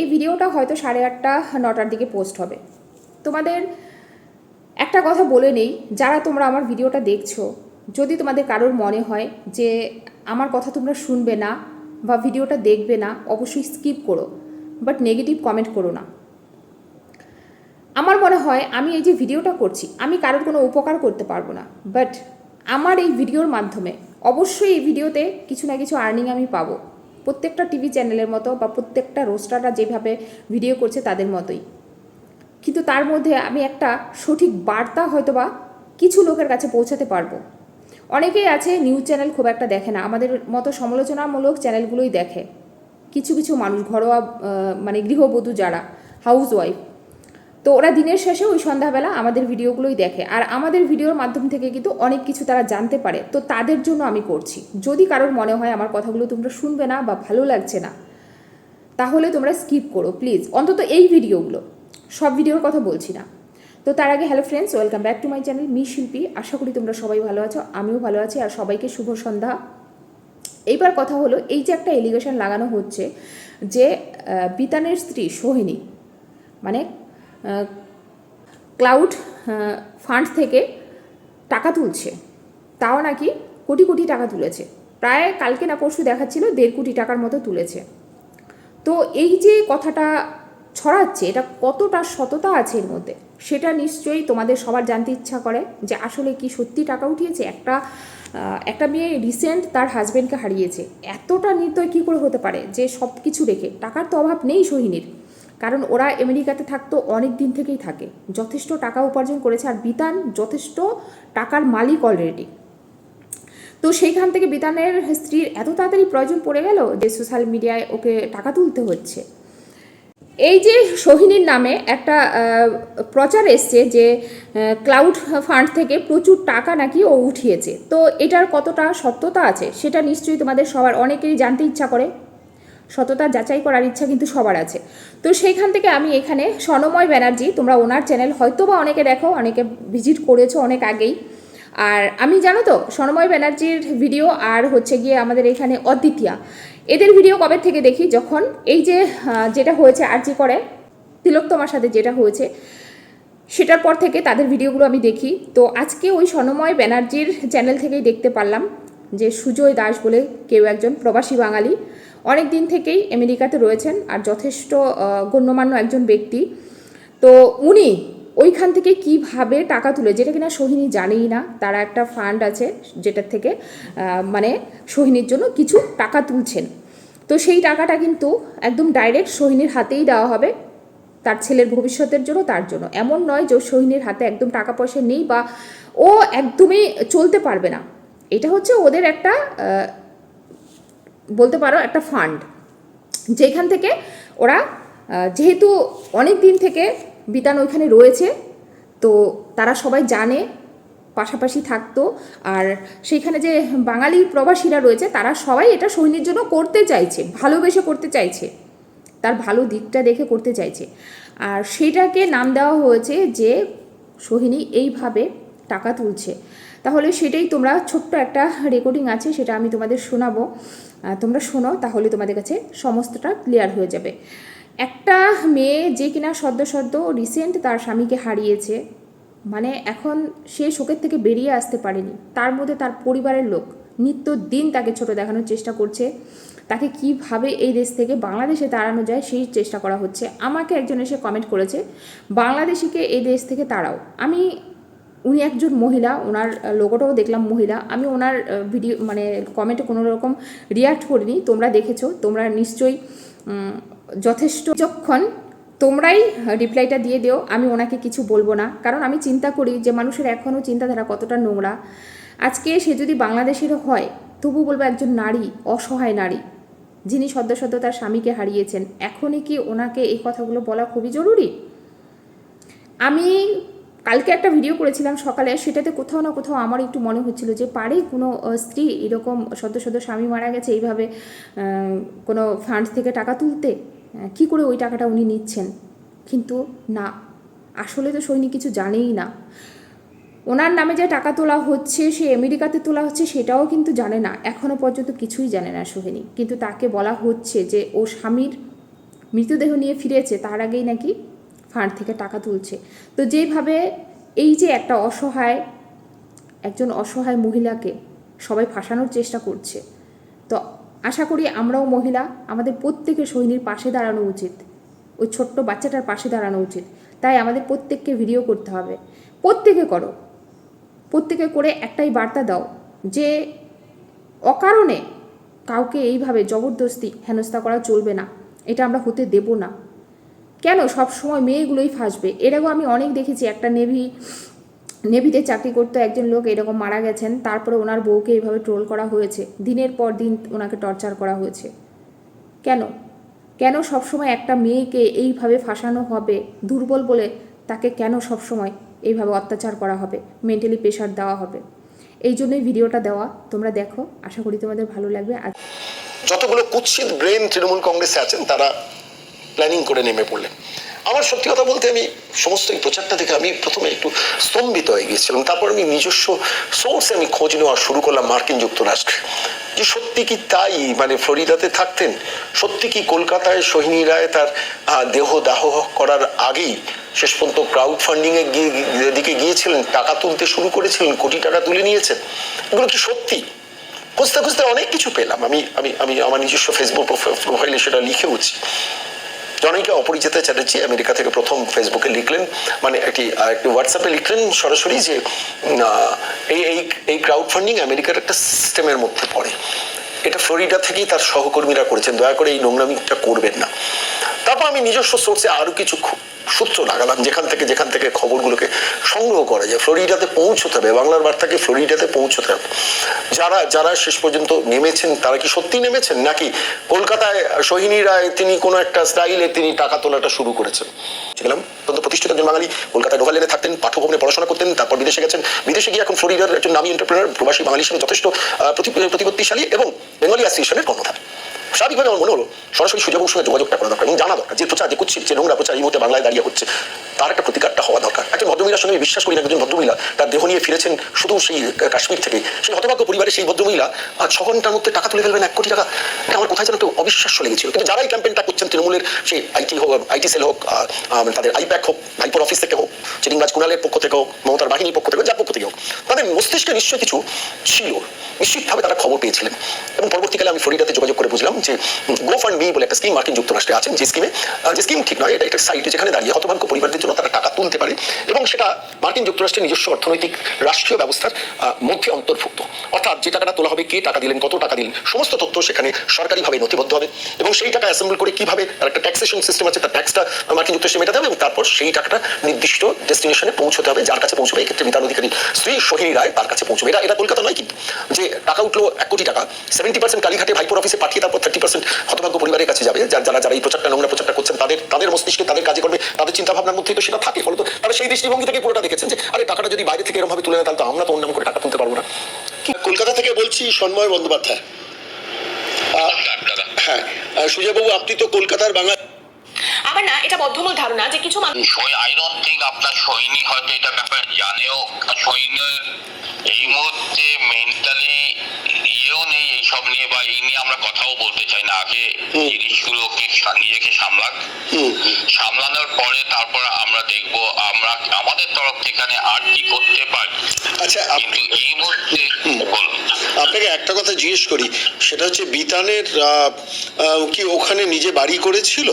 এই ভিডিওটা হয়তো সাড়ে আটটা, নটার দিকে পোস্ট হবে। তোমাদের একটা কথা বলে নেই, যারা তোমরা আমার ভিডিওটা দেখছ, যদি তোমাদের কারোর মনে হয় যে আমার কথা তোমরা শুনবে না বা ভিডিওটা দেখবে না, অবশ্যই স্কিপ করো বাট নেগেটিভ কমেন্ট করো না। আমার মনে হয় আমি এই যে ভিডিওটা করছি, আমি কারোর কোনো উপকার করতে পারব না বাট আমার এই ভিডিওর মাধ্যমে অবশ্যই এই ভিডিওতে কিছু না কিছু আর্নিং আমি পাবো। প্রত্যেকটা টিভি চ্যানেলের মতো বা প্রত্যেকটা রোস্টাররা যেভাবে ভিডিও করছে তাদের মতোই। কিন্তু তার মধ্যে আমি একটা সঠিক বার্তা হয়তো বা কিছু লোকের কাছে পৌঁছাতে পারব। অনেকেই আছে নিউজ চ্যানেল খুব একটা দেখে না, আমাদের মতো সমালোচনামূলক চ্যানেলগুলোই দেখে। কিছু কিছু মানুষ, ঘরোয়া মানে গৃহবধূ যারা হাউস ওয়াইফ তো ওরা দিনের শেষে ওই সন্ধ্যাবেলা আমাদের ভিডিওগুলোই দেখে। আর আমাদের ভিডিওর মাধ্যম থেকে কিন্তু অনেক কিছু তারা জানতে পারে। তো তাদের জন্য আমি করছি। যদি কারোর মনে হয় আমার কথাগুলো তোমরা শুনবে না বা ভালো লাগছে না, তাহলে তোমরা স্কিপ করো, প্লিজ। অন্তত এই ভিডিওগুলো। সব ভিডিওর কথা বলছি না। তো তার আগে, hello friends, welcome back to my channel me Shilpi. আশা করি তোমরা সবাই ভালো আছো, আমিও ভালো আছি, আর সবাইকে শুভ সন্ধ্যা। এইবার কথা হলো, এই যে একটা এলিগেশন লাগানো হচ্ছে যে বিতানের স্ত্রী সোহিনী মানে ক্লাউড ফান্ড থেকে টাকা তুলছে। তাও নাকি কোটি কোটি টাকা তুলেছে। প্রায় কালকে না পরশু দেখাচ্ছিল দেড় কোটি টাকার মতো তুলেছে। তো এই যে কথাটা ছড়াচ্ছে, এটা কতটা সততা আছে এর মধ্যে, সেটা নিশ্চয়ই তোমাদের সবার জানতে ইচ্ছা করে যে আসলে কি সত্যি টাকা উঠিয়েছে? একটা একটা মেয়ে রিসেন্ট তার হাজব্যান্ডকে হারিয়েছে। এতটা নির্দয় কী করে হতে পারে? যে সব কিছু রেখে। টাকার তো অভাব নেই সোহিনীর। কারণ ওরা আমেরিকাতে থাকতো, অনেক দিন থেকেই থাকে। যথেষ্ট টাকা উপার্জন করেছে আর বিতান যথেষ্ট টাকার মালিক অলরেডি তো সেইখান থেকে বিতানের স্ত্রীর এত তাড়াতাড়ি প্রয়োজন পড়ে গেল যে সোশ্যাল মিডিয়ায় ওকে টাকা তুলতে হচ্ছে। এই যে সোহিনীর নামে একটা প্রচার এসছে যে ক্লাউড ফান্ড থেকে প্রচুর টাকা নাকি ও উঠিয়েছে। তো এটার কতটা সত্যতা আছে সেটা নিশ্চয়ই তোমাদের সবার অনেকেরই জানতে ইচ্ছা করে। সততা যাচাই করার ইচ্ছা কিন্তু সবার আছে। তো সেইখান থেকে আমি এখানে স্বর্ণময় ব্যানার্জি, তোমরা ওনার চ্যানেল হয়তো বা অনেকে দেখো, অনেকে ভিজিট করেছ অনেক আগেই। আর আমি জানো তো, স্বর্ণময় ব্যানার্জির ভিডিও আর হচ্ছে গিয়ে আমাদের এখানে অদ্বিতীয়া। এদের ভিডিও কবে থেকে দেখি? যখন এই যে যেটা হয়েছে আরজি করে তিলোত্তমার সাথে যেটা হয়েছে, সেটার পর থেকে তাদের ভিডিওগুলো আমি দেখি। তো আজকে ওই স্বর্ণময় ব্যানার্জির চ্যানেল থেকেই দেখতে পারলাম। যে সুজয় দাস বলে কেউ একজন প্রবাসী বাঙালি, অনেক দিন থেকেই আমেরিকাতে রয়েছেন আর যথেষ্ট গণ্যমান্য একজন ব্যক্তি। তো উনি ওইখান থেকে কীভাবে টাকা তুলে, যেটা কিনা সোহিনী জানেই না, তারা একটা ফান্ড আছে যেটার থেকে মানে সোহিনীর জন্য কিছু টাকা তুলছেন। তো সেই টাকাটা কিন্তু একদম ডাইরেক্ট সোহিনীর হাতেই দেওয়া হবে, তার ছেলের ভবিষ্যতের জন্য, তার জন্য। এমন নয় যে সোহিনীর হাতে একদম টাকা পয়সা নেই বা ও একদমই চলতে পারবে না। এটা হচ্ছে ওদের একটা বলতে পারো একটা ফান্ড যেখান থেকে ওরা যেহেতু অনেক দিন থেকে বিতান ওইখানে রয়েছে, তো তারা সবাই জানে, পাশাপাশি থাকতো, আর সেইখানে যে বাঙালি প্রবাসীরা রয়েছে, তারা সবাই এটা সৈন্যের জন্য করতে চাইছে, ভালোবেসে করতে চাইছে, তার ভালো দিকটা দেখে করতে চাইছে। আর সেটাকে নাম দেওয়া হয়েছে যে, সোহিনী এইভাবে টাকা তুলছে। তাহলে সেটাই তোমরা ছোট্ট একটা রেকর্ডিং আছে, সেটা আমি তোমাদের শোনাবো। তোমরা শোনো, তাহলে তোমাদের কাছে সমস্তটা ক্লিয়ার হয়ে যাবে। একটা মেয়ে যে কিনা সদ্য সদ্য রিসেন্ট তার স্বামীকে হারিয়েছে মানে এখন সে শোকের থেকে বেরিয়ে আসতে পারেনি। তার মধ্যে তার পরিবারের লোক নিত্য দিন তাকে ছোট দেখানোর চেষ্টা করছে। তাকে কীভাবে এই দেশ থেকে বাংলাদেশে তাড়ানো যায় সেই চেষ্টা করা হচ্ছে। আমাকে একজন এসে কমেন্ট করেছে, বাংলাদেশিকে এই দেশ থেকে তাড়াও। আমি উনি একজন মহিলা, ওনার লোগোটাও দেখলাম মহিলা। আমি ওনার ভিডিও মানে কমেন্টে কোনো রকম রিয়াক্ট করিনি, তোমরা দেখেছ, তোমরা নিশ্চয়ই যথেষ্ট যখন তোমরাই রিপ্লাইটা দিয়ে দিও, আমি ওনাকে কিছু বলব না। কারণ আমি চিন্তা করি যে মানুষের এখনও চিন্তাধারা কতটা নোংরা। আজকে সে যদি বাংলাদেশেরও হয়, তবু বলব একজন নারী, অসহায় নারী, যিনি সদ্য সদ্য তার স্বামীকে হারিয়েছেন, এখনই কি ওনাকে এই কথাগুলো বলা খুবই জরুরি? আমি কালকে একটা ভিডিও করেছিলাম সকালে সেটাতে কোথাও না কোথাও আমার একটু মনে হচ্ছিল যে পারে কোনো স্ত্রী এরকম সদ্য সদ্য স্বামী মারা গেছে, এইভাবে কোনো ফান্ড থেকে টাকা তুলতে কি করে ওই টাকাটা উনি নিচ্ছেন? কিন্তু না, আসলে তো সৈনিক কিছু জানেই না। ওনার নামে যে টাকা তোলা হচ্ছে, সে আমেরিকাতে তোলা হচ্ছে, সেটাও কিন্তু জানে না এখনও পর্যন্ত কিছুই জানে না সোহিনী। কিন্তু তাকে বলা হচ্ছে যে ও স্বামীর মৃতদেহ নিয়ে ফিরেছে, তার আগেই নাকি ফান্ড থেকে টাকা তুলছে। তো যেভাবে এই যে একটা অসহায়, একজন অসহায় মহিলাকে সবাই ফাঁসানোর চেষ্টা করছে, তো আশা করি আমরাও মহিলা আমাদের প্রত্যেকের সৈনির পাশে দাঁড়ানো উচিত। ওই ছোট্ট বাচ্চাটার পাশে দাঁড়ানো উচিত। তাই আমাদের প্রত্যেককে ভিডিও করতে হবে। প্রত্যেকে করো। প্রত্যেকে করে একটাই বার্তা দাও যে অকারণে কাউকে এইভাবে জবরদস্তি হেনস্থা করা চলবে না। এটা আমরা হতে দেব না। কেন সব সময় মেয়েগুলোই ফাঁসবে? এরকম আমি অনেক দেখেছি। একটা নেভি, নেভিতে চাকরি করতে একজন লোক, এরকম মারা গেছেন, তারপরে ওনার বউকে এইভাবে ট্রোল করা হয়েছে। দিনের পর দিন ওনাকে টর্চার করা হয়েছে। কেন? কেন সবসময় একটা মেয়েকে এইভাবে ফাঁসানো হবে, দুর্বল বলে তাকে কেন সবসময় এইভাবে অত্যাচার করা হবে মেন্টালি প্রেশার দেওয়া হবে? এই জন্যই ভিডিওটা দেওয়া। তোমরা দেখো। আশা করি তোমাদের ভালো লাগবে। আর যতগুলো কুৎসিত ব্রেন তৃণমূল কংগ্রেসে আছেন, তারা প্ল্যানিং করে নেমে পড়লেন। আমার সত্যি কথা বলতে আমি সমস্ত এই প্রচারটা দেখে আমি প্রথমে একটু স্তম্ভিত হয়ে গিয়েছিলাম। তারপর আমি নিজস্ব সোর্সে আমি খোঁজ নেওয়া শুরু করলাম মার্কিন যুক্তরাষ্ট্রে। যে সত্যি কি তাই? মানে ফ্লোরিডাতে থাকতেন? সত্যি কি কলকাতায় সোহিনী রায় তার দেহ দাহ করার আগেই শেষ পর্যন্ত ক্রাউড ফান্ডিং এ গিয়ে দিকে গিয়েছিলেন, টাকা তুলতে শুরু করেছিলেন, কোটি টাকা তুলে নিয়েছেন? এগুলো কি সত্যি? খুঁজতে খুঁজতে অনেক কিছু পেলাম। আমি আমি আমি আমার নিজস্ব ফেসবুক প্রোফাইলে সেটা লিখেওছি জনৈকা অপরিচিতা চ্যাটার্জি আমেরিকা থেকে প্রথম ফেসবুকে লিখলেন মানে একটি একটি হোয়াটসঅ্যাপে লিখলেন সরাসরি যে এই এই এই ক্রাউড ফান্ডিং আমেরিকার একটা সিস্টেমের মধ্যে পড়ে। এটা ফ্লোরিডা থেকেই তার সহকর্মীরা করেছেন। দয়া করে এই নোংরামিটা করবেন না। তারপর আমি নিজস্ব সোর্সে আরও কিছু সূত্র লাগালাম, যেখান থেকে যেখান থেকে খবরগুলোকে সংগ্রহ করা যায়। ফ্লোরিডাতে পৌঁছতে হবে, বাংলার বার্তাকে ফ্লোরিডাতে পৌঁছতে হবে। যারা যারা শেষ পর্যন্ত নেমেছেন, তারা কি সত্যি নেমেছেন? নাকি কলকাতায় সোহিনী রায়, তিনি কোনো একটা স্টাইলে তিনি টাকা তোলাটা শুরু করেছেন? গেলাম। অত্যন্ত প্রতিষ্ঠিত একজন বাঙালি কলকাতায় নোভালেনে থাকতেন পাঠ্যভবনে পড়াশোনা করতেন, তারপর বিদেশে গেছেন। বিদেশে গিয়ে এখন ফ্লোরিডার একজন নামী এন্টারপ্রেনার প্রবাসী বাঙালি হিসেবে যথেষ্ট প্রতিপত্তিশালী এবং বেঙ্গলি অ্যাসোসিয়েশনের কর্ণধার। স্বাভাবিকভাবে আমার মনে হলো, সরাসরি সুযোগের সঙ্গে যোগাযোগটা করা দরকার এবং জানা দরকার। যে প্রচার, যে কুচ্ছিত যে নোংরা প্রচার এই মুহূর্তে বাংলায় দাঁড়িয়ে হচ্ছে, তার একটা প্রতিকারটা হওয়া দরকার। একজন ভদ্রমহিলার সঙ্গে আমি বিশ্বাস করি না, একজন ভদ্রমহিলা তার দেহ নিয়ে ফিরেছেন শুধু সেই কাশ্মীর থেকে। সেই হতভাগ্য পরিবারের সেই ভদ্রমহিলা আর ছ ঘণ্টার মধ্যে টাকা তুলে ফেলবেন এক কোটি টাকা। এটা আমার কোথায় যেন একটু অবিশ্বাস্য লেগেছিল। কিন্তু যারা এই ক্যাম্পেইনটা করছেন, তৃণমূলের সেই আইটি হোক আইটি সেল হোক তাদের আইপ্যাক হোক ভাইপোর অফিস থেকে হোক চিরিংবাজ কুণালের পক্ষ থেকে হোক, মমতার বাহিনীর পক্ষ থেকে যার পক্ষ থেকে হোক, তাদের মস্তিষ্কে নিশ্চয় কিছু ছিল। নিশ্চিতভাবে তারা খবর পেয়েছিলেন। এবং পরবর্তীকালে আমি ফ্লোরিডাতে যোগাযোগ করে বুঝলাম যে গো ফান্ড মি বলে একটা স্কিম মার্কিন যুক্তরাষ্ট্রে আছেন যে স্কিমে যে স্কিম ঠিক নয়, এটা একটা সাইটে যেখানে দাঁড়িয়ে হতভাগ্য পরিবারদের জন্য তারা টাকা তুলতে পারে এবং সেটা মার্কিন যুক্তরাষ্ট্রের নিজস্ব অর্থনৈতিক রাষ্ট্রীয় ব্যবস্থার মধ্যে অন্তর্ভুক্ত। অর্থাৎ যে টাকাটা তোলা হবে, কে টাকা দিলেন, কত টাকা দিলেন, সমস্ত তথ্য সেখানে সরকারিভাবে নথিবদ্ধ হবে এবং সেই টাকা অ্যাসেম্বল করে কীভাবে তার একটা ট্যাক্সেশন সিস্টেম আছে, তার ট্যাক্সটা মার্কিন যুক্তরাষ্ট্রে মেটাতে হবে এবং তারপর সেই টাকাটা নির্দিষ্ট ডেস্টিনেশনে পৌঁছতে হবে, যার কাছে পৌঁছবে। এক্ষেত্রে বিধান অধিকারী স্ত্রী সোহিনী রায় তার কাছে পৌঁছবে। এটা এটা কলকাতা নয় কিন্তু যে টাকা উঠল এক কোটি টাকা সেভেন্টি পার্সেন্ট কালীঘাটে ভাইপোর অফিসে পাঠিয়ে তারপর থার্টি পার্সেন্ট হতভাগ্য পরিবারের কাছে যাবে, যার যারা এই প্রচারটা নোংরা প্রচারটা করছেন, তাদের তাদের মস্তিষ্কে তাদের কাজে করবে, তাদের চিন্তা ভাবনার মধ্যে তো সেটা থাকে ফলত তারা সেই দৃষ্টিভঙ্গি থেকে পুরোটা দেখেছেন যে, আরে, টাকাটা যদি বাইরে থেকে এরমভাবে তুলে নেয়, তাহলে তো আমরা তো অন্য করে টাকা তুলতে পারব না। কলকাতা থেকে বলছি সন্ময় বন্দ্যোপাধ্যায়। হ্যাঁ সুজয়বাবু আপনি তো কলকাতার বাঙালি। আবার না এটা বদ্ধমূল ধারণা যে কিছু মানুষ আই ডোন্ট থিঙ্ক আপনার সৈনী হয়তো এটা ব্যাপারে জানেও। সৈন্যের এই মুহূর্তে মেন্টালি ইয়েও নেই এইসব নিয়ে বা এই নিয়ে আমরা কথাও বলতে চাই না। আগে জিনিসগুলোকে নিজেকে সামলাক। সামলানোর পরে তারপর আমরা দেখব আমরা আমাদের তরফ থেকে আর কি করতে পারি। আচ্ছা কিন্তু এই মুহূর্তে বলুন। আপনাকে একটা কথা জিজ্ঞেস করি সেটা হচ্ছে বিতানের আহ, আহ, কি ওখানে নিজে বাড়ি করেছিল?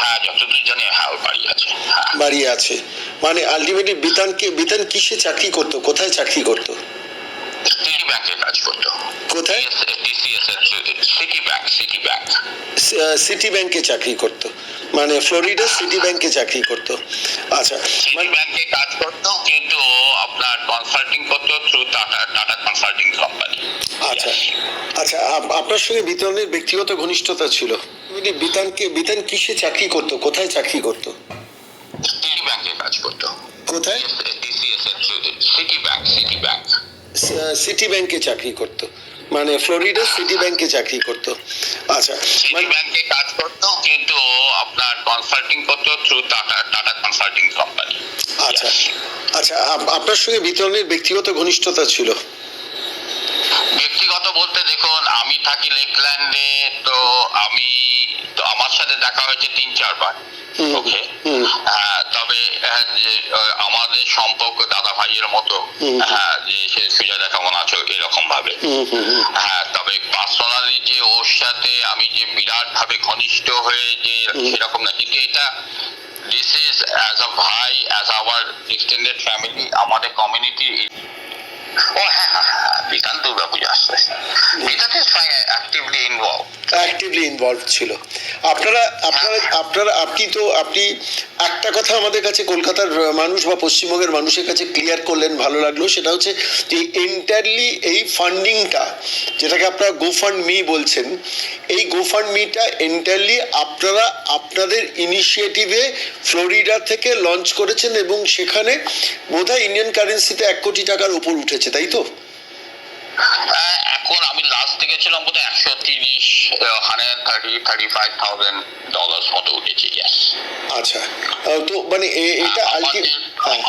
হ্যাঁ যতদূর জানি হ্যাঁ বাড়ি আছে। হ্যাঁ। বাড়ি আছে। মানে আলটিমেটলি বিতানকে বিতান কিসে চাকরি করতো? কোথায় চাকরি করতো? সিটি ব্যাংকে কাজ করতো। কোথায়? City Bank City Bank City ব্যাংকে চাকরি করতো। মানে ফ্লোরিডা সিটি ব্যাংকে চাকরি করতো। আচ্ছা সিটি মানে ব্যাংকে কাজ করতো কিন্তু আপনার কনসাল্টিং করতো through Tata Tata consulting company আচ্ছা। আচ্ছা আপনার সঙ্গে বিতানের ব্যক্তিগত ঘনিষ্ঠতা ছিল। মানে বিতানকে বিতান কিসে চাকরি করতো? কোথায় চাকরি করতো? সিটি ব্যাংকে কাজ করতো। কোথায়? TCS City Bank City Bank City ব্যাংকে চাকরি করতো। মানে ফ্লোরিডা সিটি ব্যাংকে চাকরি করতো। আচ্ছা সিটি মানে ব্যাংকে কাজ করতো কিন্তু আপনার কনসাল্টিং করতো through Tata Tata consulting company আচ্ছা আচ্ছা আপনার সঙ্গে বিতরণের ব্যক্তিগত ঘনিষ্ঠতা ছিল? ব্যক্তিগত বলতে দেখুন আমি থাকি লেকল্যান্ডে তো আমি তো আমার সাথে দেখা হয়েছে তিন চারবার। ওকে হ্যাঁ তবে হ্যাঁ, আমাদের সম্পর্ক দাদা ভাইয়ের মতো হ্যাঁ যে সে সুজাতা কেমন আছো এরকম ভাবে হ্যাঁ তবে পার্সোনালি যে ওর সাথে আমি যে বিরাট ভাবে ঘনিষ্ঠ হয়ে যে সেরকম না কিন্তু এটা দিস ইজ অ্যাজ আ ভাই অ্যাজ আওয়ার এক্সটেন্ডেড ফ্যামিলি আমাদের কমিউনিটি ও হ্যাঁ হ্যাঁ হ্যাঁ আসছে। অ্যাক্টিভলি ইনভলভ অ্যাক্টিভলি ইনভলভ ছিল। আপনারা আপনারা আপনারা, আপনি তো, আপনি একটা কথা আমাদের কাছে কলকাতার মানুষ বা পশ্চিমবঙ্গের মানুষের কাছে ক্লিয়ার করলেন, ভালো লাগল। সেটা হচ্ছে যে এন্টারলি এই ফান্ডিংটা যেটাকে আপনারা গোফান্ড মি বলছেন, এই গোফান্ড মিটা এন্টারলি আপনারা আপনাদের ইনিশিয়েটিভে ফ্লোরিডা থেকে লঞ্চ করেছেন এবং সেখানে বোধহয় ইন্ডিয়ান কারেন্সিতে এক কোটি টাকার উপর উঠেছে, তাই তো? এখন আমি লাস্ট দেখেছিলাম বোধ হয় একশো তিরিশ hundred thirty thirty five thousand dollar মতো উঠেছে আচ্ছা তো মানে এটা আমাদের হ্যাঁ।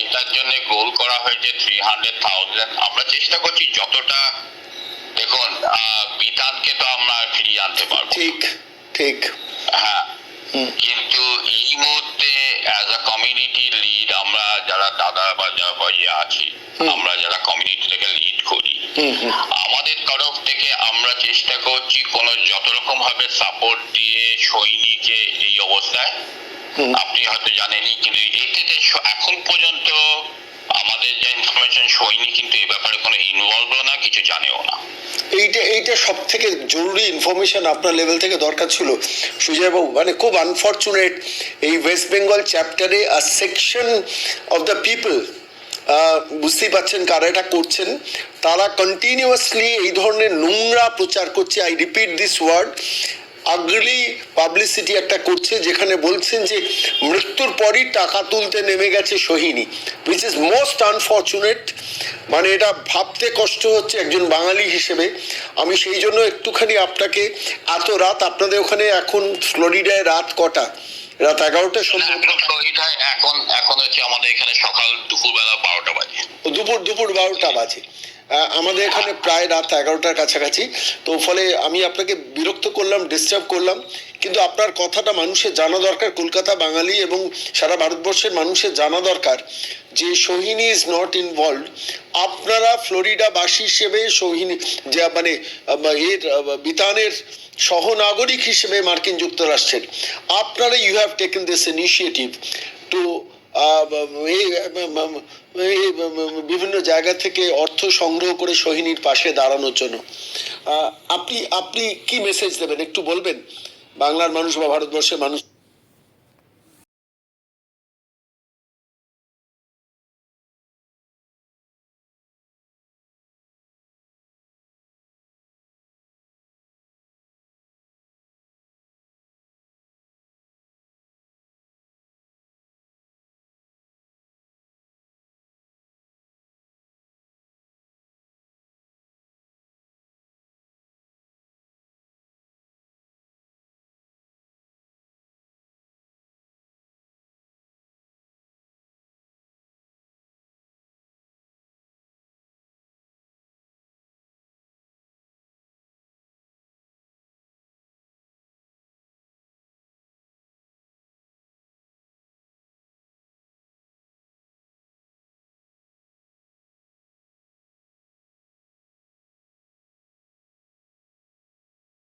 এটার জন্য গোল করা হয়েছে থ্রি হান্ড্রেড থাউজেন্ড আমরা চেষ্টা করছি যতটা দেখুন তো আমরা ফিরিয়ে আনতে পারব। ঠিক ঠিক। হ্যাঁ কিন্তু এই মুহূর্তে অ্যাজ আ কমিউনিটি লিড আমরা যারা দাদা বা যারা ভাইয়া আছি আমরা যারা কমিউনিটিটাকে লিড করি আমাদের তরফ থেকে আমরা চেষ্টা করছি কোন যত রকম ভাবে সাপোর্ট দিয়ে সৈনিকে এই অবস্থায়। আপনি হয়তো জানেনই কিন্তু এতে এখন পর্যন্ত আমাদের যে ইনফরমেশন সৈনিক কিন্তু এ ব্যাপারে কোনো ইনভলভ না কিছু জানেও না। এইটা এইটা সব থেকে জরুরি ইনফরমেশন আপনার লেভেল থেকে দরকার ছিল। সুজয়বাবু মানে খুব আনফর্চুনেট এই ওয়েস্ট বেঙ্গল চ্যাপ্টারে a section of the people বুঝতেই পাচ্ছেন কারা এটা করছেন। তারা কন্টিনিউয়াসলি এই ধরনের নোংরা প্রচার করছে। I repeat this word ugly publicity একটা করছে যেখানে বলছেন যে মৃত্যুর পরই টাকা তুলতে নেমে গেছে Sohini which is most unfortunate মানে এটা ভাবতে কষ্ট হচ্ছে একজন বাঙালি হিসেবে। আমি সেই জন্য একটুখানি আপনাকে এত রাত আপনাদের ওখানে এখন ফ্লোরিডায় রাত কটা? রাত এগারোটার না, সময় এখন ফ্লোরিডায় এখন এখন হচ্ছে আমাদের এখানে সকাল দুপুরবেলা বারোটা বাজে। দুপুর দুপুর বারোটা বাজে। আমাদের এখানে প্রায় রাত এগারোটার কাছাকাছি। তো ফলে আমি আপনাকে বিরক্ত করলাম ডিস্টার্ব করলাম। কিন্তু আপনার কথাটা মানুষের জানা দরকার, কলকাতা বাঙালি এবং সারা ভারতবর্ষের মানুষের জানা দরকার যে সোহিনী ইজ নট ইনভলভ আপনারা ফ্লোরিডাবাসী হিসেবে সোহিনী, যা মানে এর বিতানের সহনাগরিক হিসেবে মার্কিন যুক্তরাষ্ট্রের। আপনারা you have taken this initiative to বিভিন্ন জায়গা থেকে অর্থ সংগ্রহ করে সোহিনীর পাশে দাঁড়ানোর জন্য। আপনি আপনি কি মেসেজ দেবেন? একটু বলবেন? বাংলার মানুষ বা ভারতবর্ষের মানুষ